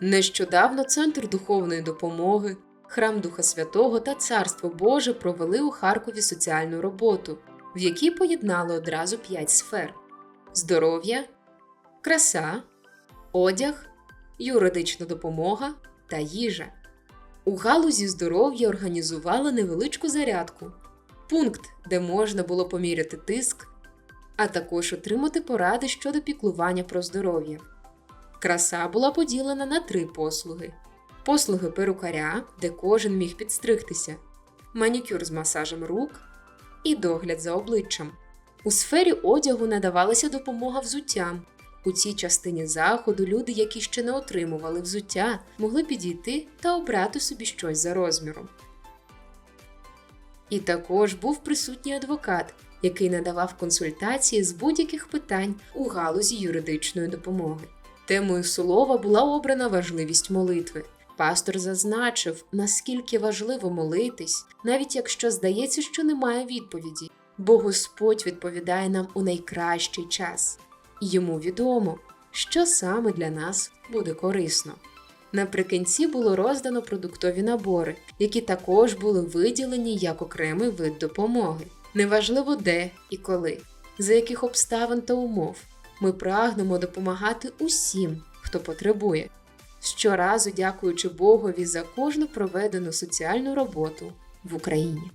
Нещодавно Центр духовної допомоги, Храм Духа Святого та Царство Боже провели у Харкові соціальну роботу, в якій поєднали одразу п'ять сфер: здоров'я, краса, одяг, юридична допомога та їжа. У галузі здоров'я організували невеличку зарядку, пункт, де можна було поміряти тиск, а також отримати поради щодо піклування про здоров'я. Краса була поділена на три послуги: послуги перукаря, де кожен міг підстригтися, манікюр з масажем рук і догляд за обличчям. У сфері одягу надавалася допомога взуттям. У цій частині заходу люди, які ще не отримували взуття, могли підійти та обрати собі щось за розміром. І також був присутній адвокат, який надавав консультації з будь-яких питань у галузі юридичної допомоги. Темою слова була обрана важливість молитви. Пастор зазначив, наскільки важливо молитись, навіть якщо здається, що немає відповіді, бо Господь відповідає нам у найкращий час, і йому відомо, що саме для нас буде корисно. Наприкінці було роздано продуктові набори, які також були виділені як окремий вид допомоги. Неважливо де і коли, за яких обставин та умов. Ми прагнемо допомагати усім, хто потребує. Щоразу дякуючи Богові за кожну проведену соціальну роботу в Україні.